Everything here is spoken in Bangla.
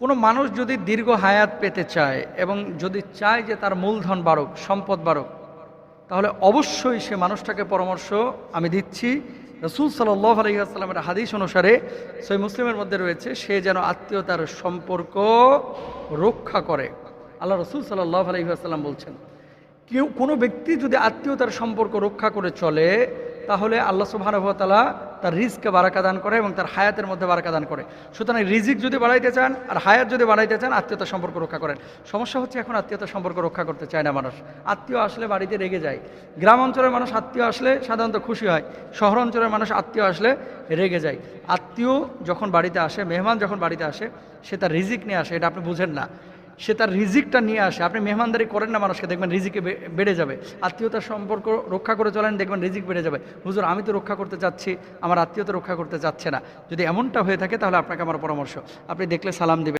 কোনো মানুষ যদি দীর্ঘ হায়াত পেতে চায় এবং যদি চায় যে তার মূলধন বাড়ুক, সম্পদ বাড়ুক, তাহলে অবশ্যই সে মানুষটাকে পরামর্শ আমি দিচ্ছি। রসুল সাল্লাহ আলহিহাস্লামের হাদিস অনুসারে সই মুসলিমের মধ্যে রয়েছে, সে যেন আত্মীয়তার সম্পর্ক রক্ষা করে। আল্লাহ রসুল সাল্লাহ আলহিহাস্লাম বলছেন, কেউ কোনো ব্যক্তি যদি আত্মীয়তার সম্পর্ক রক্ষা করে চলে, তাহলে আল্লাহ সুবাহানুভতালা তার রিজকে বারাকা দান করে এবং তার হায়াতের মধ্যে বারাকা দান করে। সুতরাং রিজিক যদি বাড়াইতে চান আর হায়াত যদি বাড়াইতে চান আত্মীয়তার সম্পর্ক রক্ষা করেন। সমস্যা হচ্ছে এখন আত্মীয়তার সম্পর্ক রক্ষা করতে চায় না মানুষ। আত্মীয় আসলে বাড়িতে রেগে যায়। গ্রাম অঞ্চলের মানুষ আত্মীয় আসলে সাধারণত খুশি হয়। শহর অঞ্চলের মানুষ আত্মীয় আসলে রেগে যায়। আত্মীয় যখন বাড়িতে আসে, মেহমান যখন বাড়িতে আসে, সে তার রিজিক নিয়ে আসে, এটা আপনি বুঝেন না। সে তার রিজিকটা নিয়ে আসে। আপনি মেহমানদারি করেন না মানুষকে, দেখবেন রিজিকে বেড়ে যাবে। আত্মীয়তার সম্পর্ক রক্ষা করে চলেন, দেখবেন রিজিক বেড়ে যাবে। হুজুর, আমি তো রক্ষা করতে চাচ্ছি, আমার আত্মীয়তা রক্ষা করতে চাচ্ছে না। যদি এমনটা হয়ে থাকে তাহলে আপনাকে আমার পরামর্শ। আপনি দেখলে সালাম দিবেন।